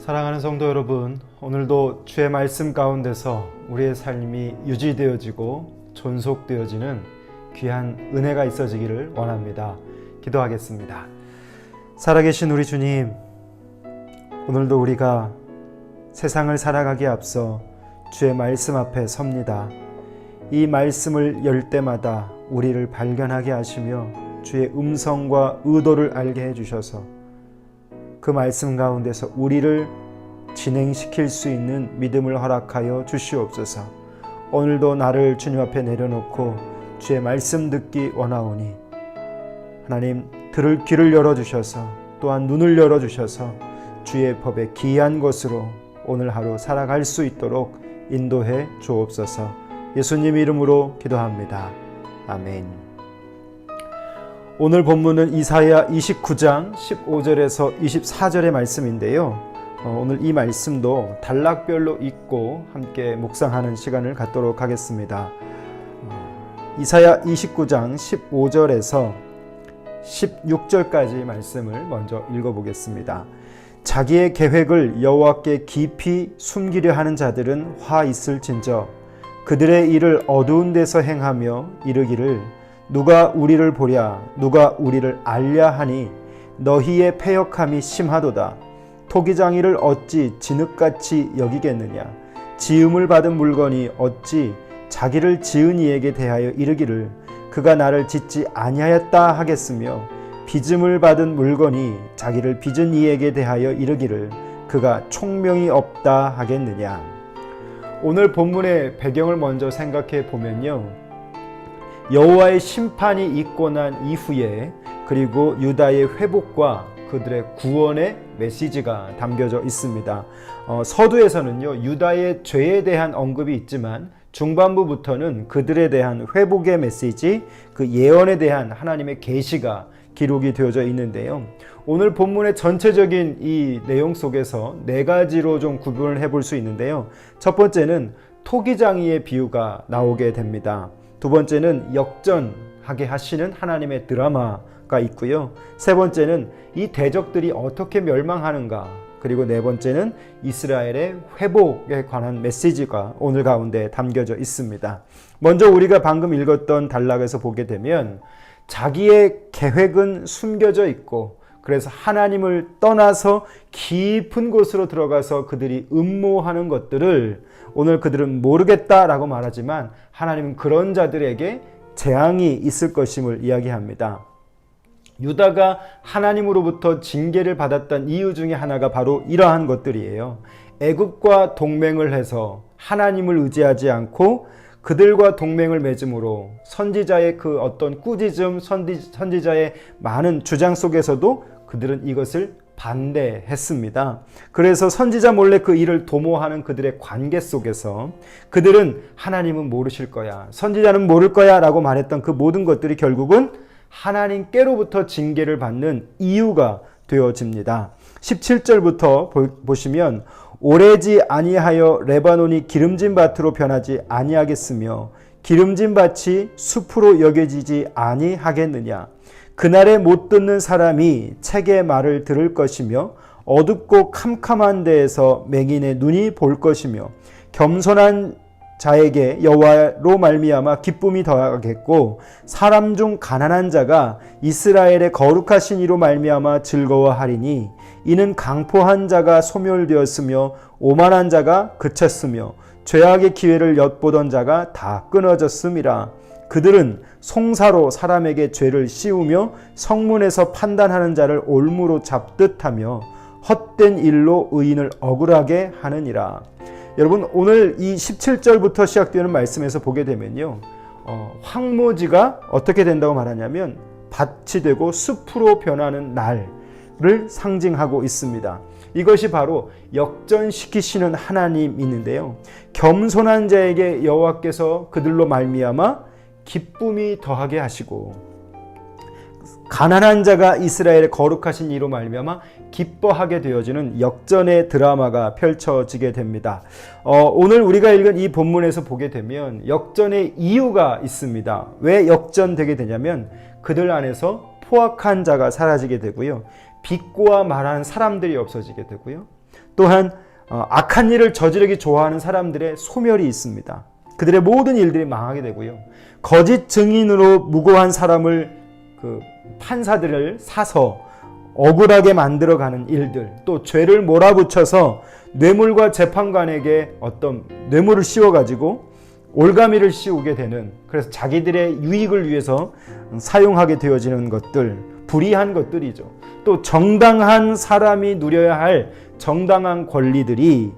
사랑하는 성도 여러분, 오늘도 주의 말씀 가운데서 우리의 삶이 유지되어지고 존속되어지는 귀한 은혜가 있어지기를 원합니다. 기도하겠습니다. 살아계신 우리 주님, 오늘도 우리가 세상을 살아가기에 앞서 주의 말씀 앞에 섭니다. 이 말씀을 열 때마다 우리를 발견하게 하시며 주의 음성과 의도를 알게 해주셔서 그 말씀 가운데서 우리를 진행시킬 수 있는 믿음을 허락하여 주시옵소서. 오늘도 나를 주님 앞에 내려놓고 주의 말씀 듣기 원하오니 하나님 들을 귀를 열어 주셔서 또한 눈을 열어 주셔서 주의 법에 기이한 것으로 오늘 하루 살아갈 수 있도록 인도해 주옵소서. 예수님 이름으로 기도합니다. 아멘. 오늘 본문은 이사야 29장 15절에서 24절의 말씀인데요. 어, 오늘 이 말씀도 단락별로 읽고 함께 묵상하는 시간을 갖도록 하겠습니다. 어, 이사야 29장 15절에서 16절까지 말씀을 먼저 읽어보겠습니다. 자기의 계획을 여호와께 깊이 숨기려 하는 자들은 화 있을진저 그들의 일을 어두운 데서 행하며 이르기를 누가 우리를 보랴 누가 우리를 알랴 하니 너희의 패역함이 심하도다. 토기장이를 어찌 진흙같이 여기겠느냐? 지음을 받은 물건이 어찌 자기를 지은 이에게 대하여 이르기를 그가 나를 짓지 아니하였다 하겠으며 빚음을 받은 물건이 자기를 빚은 이에게 대하여 이르기를 그가 총명이 없다 하겠느냐? 오늘 본문의 배경을 먼저 생각해 보면요 여호와의 심판이 있고 난 이후에 그리고 유다의 회복과 그들의 구원의 메시지가 담겨져 있습니다. 어, 서두에서는요 유다의 죄에 대한 언급이 있지만 중반부부터는 그들에 대한 회복의 메시지, 그 예언에 대한 하나님의 계시가 기록이 되어져 있는데요. 오늘 본문의 전체적인 이 내용 속에서 네 가지로 좀 구분을 해볼 수 있는데요. 첫 번째는 토기장이의 비유가 나오게 됩니다. 두 번째는 역전하게 하시는 하나님의 드라마가 있고요. 세 번째는 이 대적들이 어떻게 멸망하는가. 그리고 네 번째는 이스라엘의 회복에 관한 메시지가 오늘 가운데 담겨져 있습니다. 먼저 우리가 방금 읽었던 단락에서 보게 되면 자기의 계획은 숨겨져 있고 그래서 하나님을 떠나서 깊은 곳으로 들어가서 그들이 음모하는 것들을 오늘 그들은 모르겠다라고 말하지만 하나님은 그런 자들에게 재앙이 있을 것임을 이야기합니다. 유다가 하나님으로부터 징계를 받았던 이유 중에 하나가 바로 이러한 것들이에요. 애굽과 동맹을 해서 하나님을 의지하지 않고 그들과 동맹을 맺음으로 선지자의 그 어떤 꾸짖음, 선지, 선지자의 많은 주장 속에서도 그들은 이것을 반대했습니다. 그래서 선지자 몰래 그 일을 도모하는 그들의 관계 속에서 그들은 하나님은 모르실 거야. 선지자는 모를 거야. 라고 말했던 그 모든 것들이 결국은 하나님께로부터 징계를 받는 이유가 되어집니다. 17절부터 보 시면 오래지 아니하여 레바논이 기름진 밭으로 변하지 아니하겠으며 기름진 밭이 숲으로 여겨지지 아니하겠느냐 그날에 못 듣는 사람이 책의 말을 들을 것이며 어둡고 캄캄한 데에서 맹인의 눈이 볼 것이며 겸손한 자에게 여호와로 말미암아 기쁨이 더하겠고 사람 중 가난한 자가 이스라엘의 거룩하신 이로 말미암아 즐거워하리니 이는 강포한 자가 소멸되었으며 오만한 자가 그쳤으며 죄악의 기회를 엿보던 자가 다 끊어졌음이라 그들은 송사로 사람에게 죄를 씌우며 성문에서 판단하는 자를 올무로 잡듯하며 헛된 일로 의인을 억울하게 하느니라. 여러분 오늘 이 17절부터 시작되는 말씀에서 보게 되면요. 어, 황무지가 어떻게 된다고 말하냐면 밭이 되고 숲으로 변하는 날을 상징하고 있습니다. 이것이 바로 역전시키시는 하나님 있는데요. 겸손한 자에게 여호와께서 그들로 말미암아 기쁨이 더하게 하시고 가난한 자가 이스라엘의 거룩하신 이로 말미암아 기뻐하게 되어지는 역전의 드라마가 펼쳐지게 됩니다. 어, 오늘 우리가 읽은 이 본문에서 보게 되면 역전의 이유가 있습니다. 왜 역전되게 되냐면 그들 안에서 포악한 자가 사라지게 되고요. 비꼬아 말한 사람들이 없어지게 되고요. 또한 어, 악한 일을 저지르기 좋아하는 사람들의 소멸이 있습니다. 그들의 모든 일들이 망하게 되고요. 거짓 증인으로 무고한 사람을 그 판사들을 사서 억울하게 만들어가는 일들, 또 죄를 몰아붙여서 뇌물과 재판관에게 어떤 뇌물을 씌워가지고 올가미를 씌우게 되는 그래서 자기들의 유익을 위해서 사용하게 되어지는 것들 불이한 것들이죠. 또 정당한 사람이 누려야 할 정당한 권리들이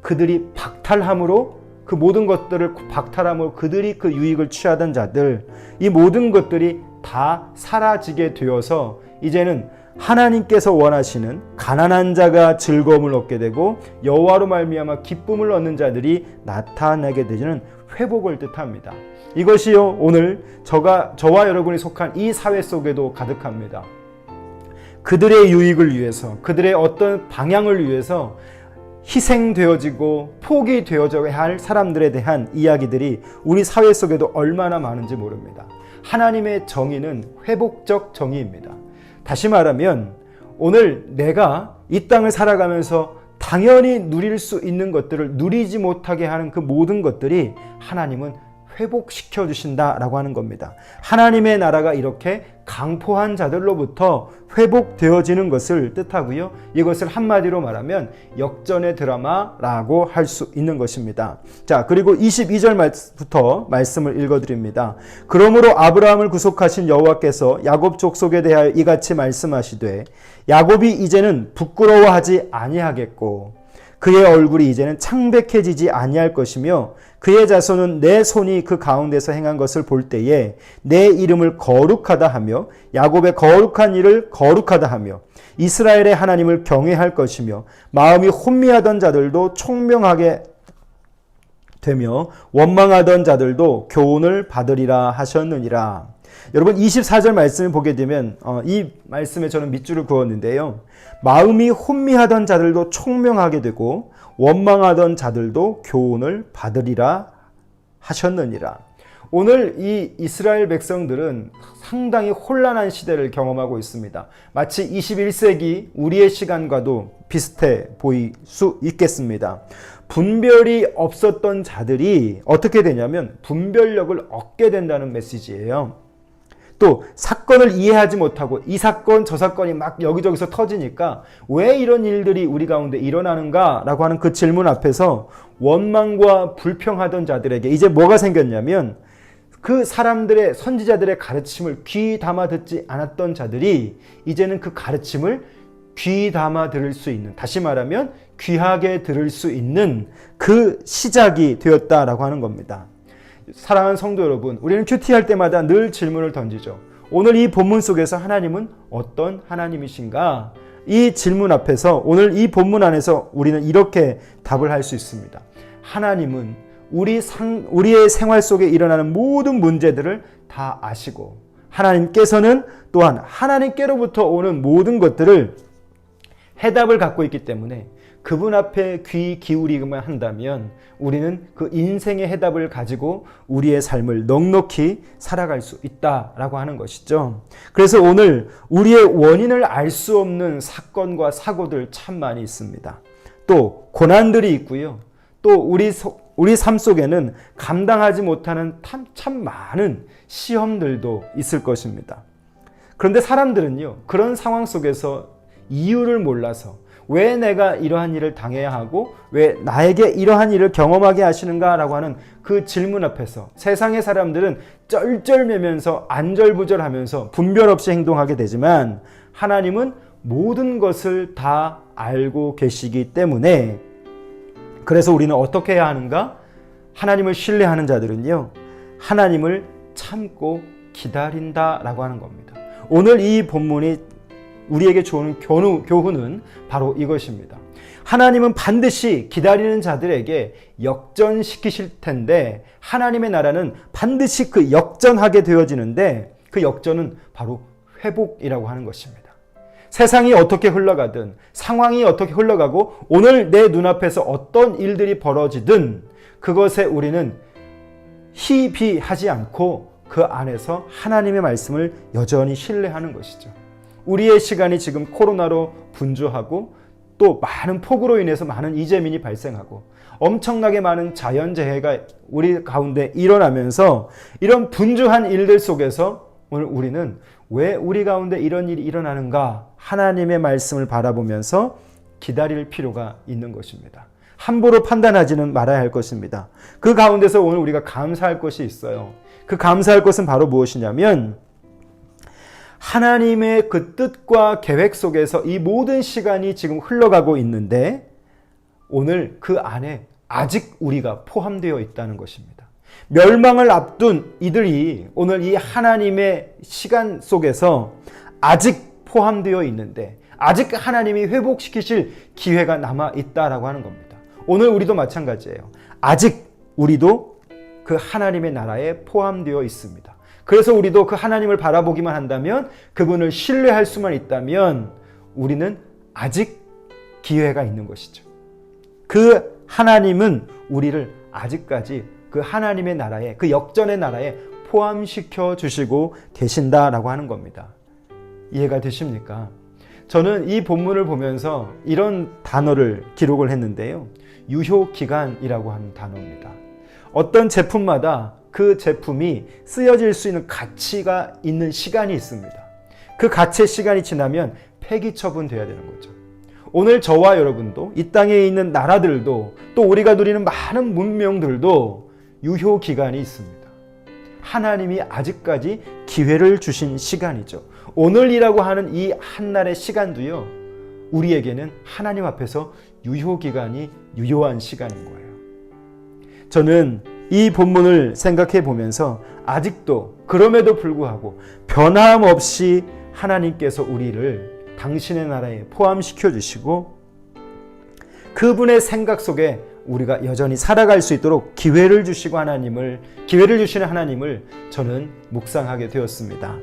그들이 박탈함으로 그 모든 것들을 박탈함으로 그들이 그 유익을 취하던 자들 이 모든 것들이 다 사라지게 되어서 이제는 하나님께서 원하시는 가난한 자가 즐거움을 얻게 되고 여호와로 말미암아 기쁨을 얻는 자들이 나타나게 되는 회복을 뜻합니다. 이것이요 오늘 저가 저와 여러분이 속한 이 사회 속에도 가득합니다. 그들의 유익을 위해서 그들의 어떤 방향을 위해서 희생되어지고 포기되어져야 할 사람들에 대한 이야기들이 우리 사회 속에도 얼마나 많은지 모릅니다. 하나님의 정의는 회복적 정의입니다. 다시 말하면 오늘 내가 이 땅을 살아가면서 당연히 누릴 수 있는 것들을 누리지 못하게 하는 그 모든 것들이 하나님은 회복시켜 주신다라고 하는 겁니다. 하나님의 나라가 이렇게 강포한 자들로부터 회복되어지는 것을 뜻하고요. 이것을 한마디로 말하면 역전의 드라마라고 할 수 있는 것입니다. 자, 그리고 22절부터 말씀을 읽어 드립니다. 그러므로 아브라함을 구속하신 여호와께서 야곱 족속에 대하여 이같이 말씀하시되 야곱이 이제는 부끄러워하지 아니하겠고 그의 얼굴이 이제는 창백해지지 아니할 것이며 그의 자손은 내 손이 그 가운데서 행한 것을 볼 때에 내 이름을 거룩하다 하며 야곱의 거룩한 일을 거룩하다 하며 이스라엘의 하나님을 경외할 것이며 마음이 혼미하던 자들도 총명하게 되며 원망하던 자들도 교훈을 받으리라 하셨느니라. 여러분 24절 말씀을 보게 되면 어, 이 말씀에 저는 밑줄을 그었는데요. 마음이 혼미하던 자들도 총명하게 되고 원망하던 자들도 교훈을 받으리라 하셨느니라. 오늘 이 이스라엘 백성들은 상당히 혼란한 시대를 경험하고 있습니다. 마치 21세기 우리의 시간과도 비슷해 보일 수 있겠습니다. 분별이 없었던 자들이 어떻게 되냐면 분별력을 얻게 된다는 메시지예요. 또 사건을 이해하지 못하고 이 사건 저 사건이 막 여기저기서 터지니까 왜 이런 일들이 우리 가운데 일어나는가라고 하는 그 질문 앞에서 원망과 불평하던 자들에게 이제 뭐가 생겼냐면 그 사람들의 선지자들의 가르침을 귀 담아 듣지 않았던 자들이 이제는 그 가르침을 귀 담아 들을 수 있는 다시 말하면 귀하게 들을 수 있는 그 시작이 되었다라고 하는 겁니다. 사랑하는 성도 여러분, 우리는 큐티할 때마다 늘 질문을 던지죠. 오늘 이 본문 속에서 하나님은 어떤 하나님이신가? 이 질문 앞에서 오늘 이 본문 안에서 우리는 이렇게 답을 할 수 있습니다. 하나님은 우리 상, 우리의 생활 속에 일어나는 모든 문제들을 다 아시고 하나님께서는 또한 하나님께로부터 오는 모든 것들을 해답을 갖고 있기 때문에 그분 앞에 귀 기울이기만 한다면 우리는 그 인생의 해답을 가지고 우리의 삶을 넉넉히 살아갈 수 있다라고 하는 것이죠. 그래서 오늘 우리의 원인을 알 수 없는 사건과 사고들 참 많이 있습니다. 또 고난들이 있고요. 또 우리 우리 삶 속에는 감당하지 못하는 참 많은 시험들도 있을 것입니다. 그런데 사람들은요, 그런 상황 속에서 이유를 몰라서 왜 내가 이러한 일을 당해야 하고 왜 나에게 이러한 일을 경험하게 하시는가라고 하는 그 질문 앞에서 세상의 사람들은 쩔쩔매면서 안절부절하면서 분별 없이 행동하게 되지만 하나님은 모든 것을 다 알고 계시기 때문에 그래서 우리는 어떻게 해야 하는가? 하나님을 신뢰하는 자들은요. 하나님을 참고 기다린다라고 하는 겁니다. 오늘 이 본문이 우리에게 주는 교훈, 교훈은 바로 이것입니다. 하나님은 반드시 기다리는 자들에게 역전시키실 텐데 하나님의 나라는 반드시 그 역전하게 되어지는데 그 역전은 바로 회복이라고 하는 것입니다. 세상이 어떻게 흘러가든 상황이 어떻게 흘러가고 오늘 내 눈앞에서 어떤 일들이 벌어지든 그것에 우리는 희비하지 않고 그 안에서 하나님의 말씀을 여전히 신뢰하는 것이죠. 우리의 시간이 지금 코로나로 분주하고 또 많은 폭우로 인해서 많은 이재민이 발생하고 엄청나게 많은 자연재해가 우리 가운데 일어나면서 이런 분주한 일들 속에서 오늘 우리는 왜 우리 가운데 이런 일이 일어나는가 하나님의 말씀을 바라보면서 기다릴 필요가 있는 것입니다. 함부로 판단하지는 말아야 할 것입니다. 그 가운데서 오늘 우리가 감사할 것이 있어요. 그 감사할 것은 바로 무엇이냐면 하나님의 그 뜻과 계획 속에서 이 모든 시간이 지금 흘러가고 있는데 오늘 그 안에 아직 우리가 포함되어 있다는 것입니다. 멸망을 앞둔 이들이 오늘 이 하나님의 시간 속에서 아직 포함되어 있는데 아직 하나님이 회복시키실 기회가 남아 있다라고 하는 겁니다. 오늘 우리도 마찬가지예요. 아직 우리도 그 하나님의 나라에 포함되어 있습니다. 그래서 우리도 그 하나님을 바라보기만 한다면 그분을 신뢰할 수만 있다면 우리는 아직 기회가 있는 것이죠. 그 하나님은 우리를 아직까지 그 하나님의 나라에 그 역전의 나라에 포함시켜 주시고 계신다라고 하는 겁니다. 이해가 되십니까? 저는 이 본문을 보면서 이런 단어를 기록을 했는데요. 유효 기간이라고 하는 단어입니다. 어떤 제품마다 그 제품이 쓰여질 수 있는 가치가 있는 시간이 있습니다. 그 가치의 시간이 지나면 폐기 처분돼야 되는 거죠. 오늘 저와 여러분도 이 땅에 있는 나라들도 또 우리가 누리는 많은 문명들도 유효 기간이 있습니다. 하나님이 아직까지 기회를 주신 시간이죠. 오늘이라고 하는 이 한날의 시간도요. 우리에게는 하나님 앞에서 유효 기간이 유효한 시간인 거예요. 저는 이 본문을 생각해 보면서 아직도 그럼에도 불구하고 변함없이 하나님께서 우리를 당신의 나라에 포함시켜 주시고 그분의 생각 속에 우리가 여전히 살아갈 수 있도록 기회를 주시고 하나님을 기회를 주시는 하나님을 저는 묵상하게 되었습니다.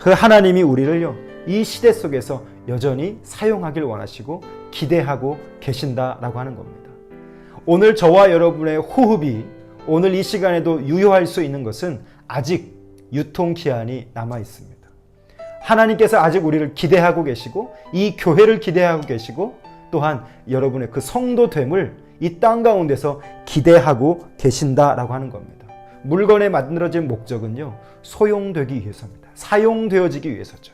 그 하나님이 우리를요 이 시대 속에서 여전히 사용하길 원하시고 기대하고 계신다라고 하는 겁니다. 오늘 저와 여러분의 호흡이 오늘 이 시간에도 유효할 수 있는 것은 아직 유통 기한이 남아 있습니다. 하나님께서 아직 우리를 기대하고 계시고 이 교회를 기대하고 계시고 또한 여러분의 그 성도됨을 이 땅 가운데서 기대하고 계신다라고 하는 겁니다. 물건에 만들어진 목적은요, 소용되기 위해서입니다. 사용되어지기 위해서죠.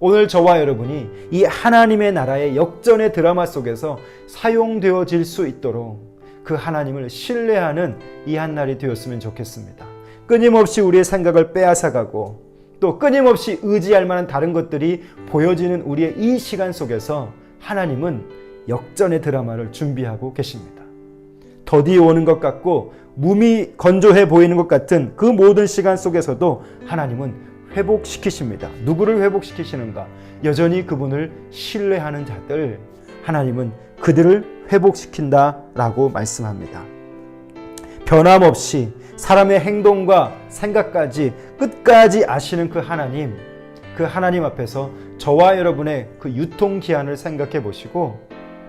오늘 저와 여러분이 이 하나님의 나라의 역전의 드라마 속에서 사용되어질 수 있도록 그 하나님을 신뢰하는 이 한 날이 되었으면 좋겠습니다. 끊임없이 우리의 생각을 빼앗아가고 또 끊임없이 의지할 만한 다른 것들이 보여지는 우리의 이 시간 속에서 하나님은 역전의 드라마를 준비하고 계십니다. 더디 오는 것 같고 몸이 건조해 보이는 것 같은 그 모든 시간 속에서도 하나님은 회복시키십니다. 누구를 회복시키시는가? 여전히 그분을 신뢰하는 자들, 하나님은 그들을 회복시킨다라고 말씀합니다. 변함없이 사람의 행동과 생각까지 끝까지 아시는 그 하나님, 그 하나님 앞에서 저와 여러분의 그 유통 기한을 생각해 보시고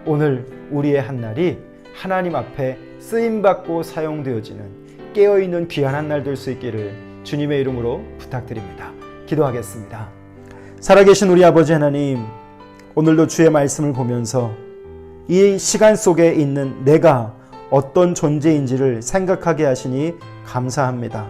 오늘 우리의 한 날이 하나님 앞에 쓰임 받고 사용되어지는 깨어 있는 귀한 한 날 될 수 있기를 주님의 이름으로 부탁드립니다. 기도하겠습니다. 살아계신 우리 아버지 하나님, 오늘도 주의 말씀을 보면서 이 시간 속에 있는 내가 어떤 존재인지를 생각하게 하시니 감사합니다.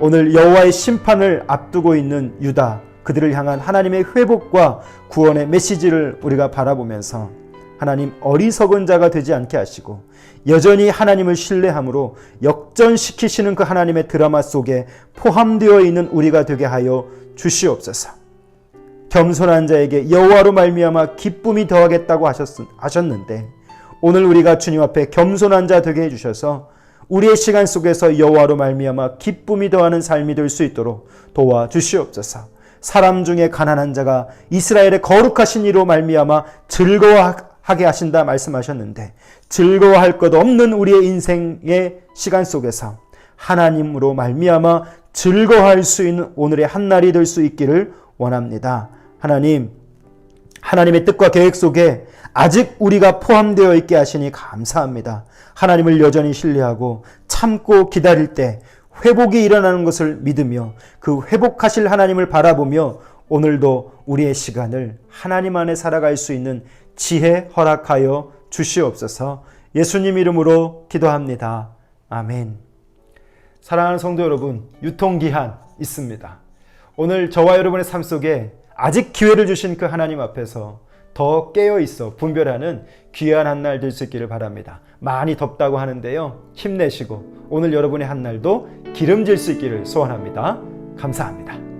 오늘 여호와의 심판을 앞두고 있는 유다 그들을 향한 하나님의 회복과 구원의 메시지를 우리가 바라보면서 하나님 어리석은 자가 되지 않게 하시고 여전히 하나님을 신뢰함으로 역전시키시는 그 하나님의 드라마 속에 포함되어 있는 우리가 되게 하여 주시옵소서. 겸손한 자에게 여호와로 말미암아 기쁨이 더하겠다고 하셨는데 오늘 우리가 주님 앞에 겸손한 자 되게 해주셔서 우리의 시간 속에서 여호와로 말미암아 기쁨이 더하는 삶이 될 수 있도록 도와 주시옵소서. 사람 중에 가난한 자가 이스라엘의 거룩하신 이로 말미암아 즐거워하게 하신다 말씀하셨는데 즐거워할 것 없는 우리의 인생의 시간 속에서 하나님으로 말미암아 즐거워할 수 있는 오늘의 한 날이 될 수 있기를 원합니다. 하나님, 하나님의 뜻과 계획 속에 아직 우리가 포함되어 있게 하시니 감사합니다. 하나님을 여전히 신뢰하고 참고 기다릴 때 회복이 일어나는 것을 믿으며 그 회복하실 하나님을 바라보며 오늘도 우리의 시간을 하나님 안에 살아갈 수 있는 지혜 허락하여 주시옵소서 예수님 이름으로 기도합니다. 아멘. 사랑하는 성도 여러분, 유통기한 있습니다. 오늘 저와 여러분의 삶 속에 아직 기회를 주신 그 하나님 앞에서 더 깨어 있어 분별하는 귀한 한 날 될 수 있기를 바랍니다. 많이 덥다고 하는데요. 힘내시고 오늘 여러분의 한 날도 기름질 수 있기를 소원합니다. 감사합니다.